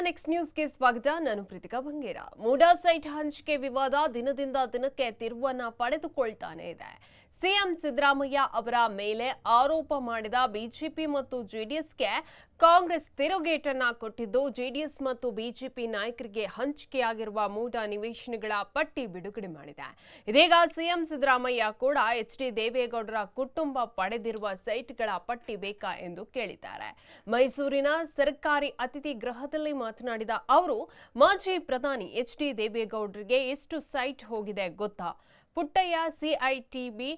Next ನ್ಯೂಸ್ಗೆ ಸ್ವಾಗತ. ನಾನು ಪ್ರೀತಿಕಾ ಬಂಗೇರ. ಮೂಡಾ ಸೈಟ್ ಹಂಚಿಕೆ ವಿವಾದ ದಿನದಿಂದ ದಿನಕ್ಕೆ ತಿರುವನ್ನ ಪಡೆದುಕೊಳ್ತಾನೆ ಇದೆ. ಸಿಎಂ ಸಿದ್ದರಾಮಯ್ಯ ಅವರ ಮೇಲೆ ಆರೋಪ ಮಾಡಿದ ಬಿಜೆಪಿ ಮತ್ತು ಜೆಡಿಎಸ್ಗೆ ಕಾಂಗ್ರೆಸ್ ತಿರುಗೇಟನ್ನ ಕೊಟ್ಟಿದ್ದು, ಜೆಡಿಎಸ್ ಮತ್ತು ಬಿಜೆಪಿ ನಾಯಕರಿಗೆ ಹಂಚಿಕೆಯಾಗಿರುವ ಮೂಡಾ ನಿವೇಶನಗಳ ಪಟ್ಟಿ ಬಿಡುಗಡೆ ಮಾಡಿದೆ. ಇದೀಗ ಸಿಎಂ ಸಿದ್ದರಾಮಯ್ಯ ಕೂಡ ಎಚ್ ಡಿ ದೇವೇಗೌಡರ ಕುಟುಂಬ ಪಡೆದಿರುವ ಸೈಟ್ಗಳ ಪಟ್ಟಿ ಬೇಕಾ ಎಂದು ಕೇಳಿದ್ದಾರೆ. ಮೈಸೂರಿನ ಸರ್ಕಾರಿ ಅತಿಥಿ ಗೃಹದಲ್ಲಿ ಮಾತನಾಡಿದ ಅವರು, ಮಾಜಿ ಪ್ರಧಾನಿ ಎಚ್ ಡಿ ದೇವೇಗೌಡರಿಗೆ ಎಷ್ಟು ಸೈಟ್ ಹೋಗಿದೆ ಗೊತ್ತಾ? ಪುಟ್ಟಯ್ಯ ಸಿಐಟಿಬಿ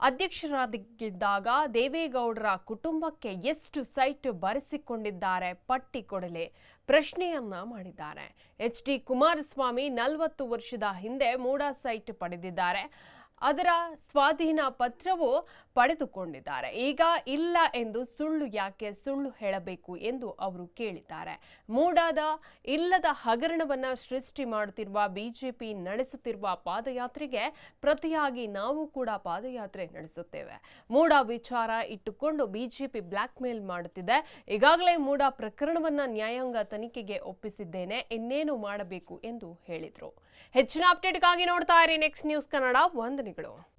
ಅಧ್ಯಕ್ಷರಾಗಿದ್ದಾಗ ದೇವೇಗೌಡರ ಕುಟುಂಬಕ್ಕೆ ಎಷ್ಟು ಸೈಟ್ ಬರೆಸಿಕೊಂಡಿದ್ದಾರೆ ಪಟ್ಟಿ ಕೊಡಲೆ ಪ್ರಶ್ನೆಯನ್ನ ಮಾಡಿದ್ದಾರೆ. ಎಚ್ ಡಿ ಕುಮಾರಸ್ವಾಮಿ ನಲವತ್ತು ವರ್ಷದ ಹಿಂದೆ ಮೂಡಾ ಸೈಟ್ ಪಡೆದಿದ್ದಾರೆ. ಅದರ ಸ್ವಾಧೀನ ಪತ್ರವು ಪಡೆದುಕೊಂಡಿದ್ದಾರೆ. ಈಗ ಇಲ್ಲ ಎಂದು ಸುಳ್ಳು ಯಾಕೆ ಸುಳ್ಳು ಹೇಳಬೇಕು ಎಂದು ಅವರು ಕೇಳಿದ್ದಾರೆ. ಮೂಡಾದ ಇಲ್ಲದ ಹಗರಣವನ್ನ ಸೃಷ್ಟಿ ಮಾಡುತ್ತಿರುವ ಬಿಜೆಪಿ ನಡೆಸುತ್ತಿರುವ ಪಾದಯಾತ್ರೆಗೆ ಪ್ರತಿಯಾಗಿ ನಾವು ಕೂಡ ಪಾದಯಾತ್ರೆ ನಡೆಸುತ್ತೇವೆ. ಮೂಡಾ ವಿಚಾರ ಇಟ್ಟುಕೊಂಡು ಬಿಜೆಪಿ ಬ್ಲಾಕ್ ಮೇಲ್ ಮಾಡುತ್ತಿದೆ. ಈಗಾಗಲೇ ಮೂಡಾ ಪ್ರಕರಣವನ್ನ ನ್ಯಾಯಾಂಗ ತನಿಖೆಗೆ ಒಪ್ಪಿಸಿದ್ದೇನೆ. ಇನ್ನೇನು ಮಾಡಬೇಕು ಎಂದು ಹೇಳಿದರು. ಹೆಚ್ಚಿನ ಅಪ್ಡೇಟ್ಗಾಗಿ ನೋಡ್ತಾ ಇರಿ. ನೆಕ್ಸ್ಟ್ ನ್ಯೂಸ್ ಕನ್ನಡ ವಂದನೆಗಳು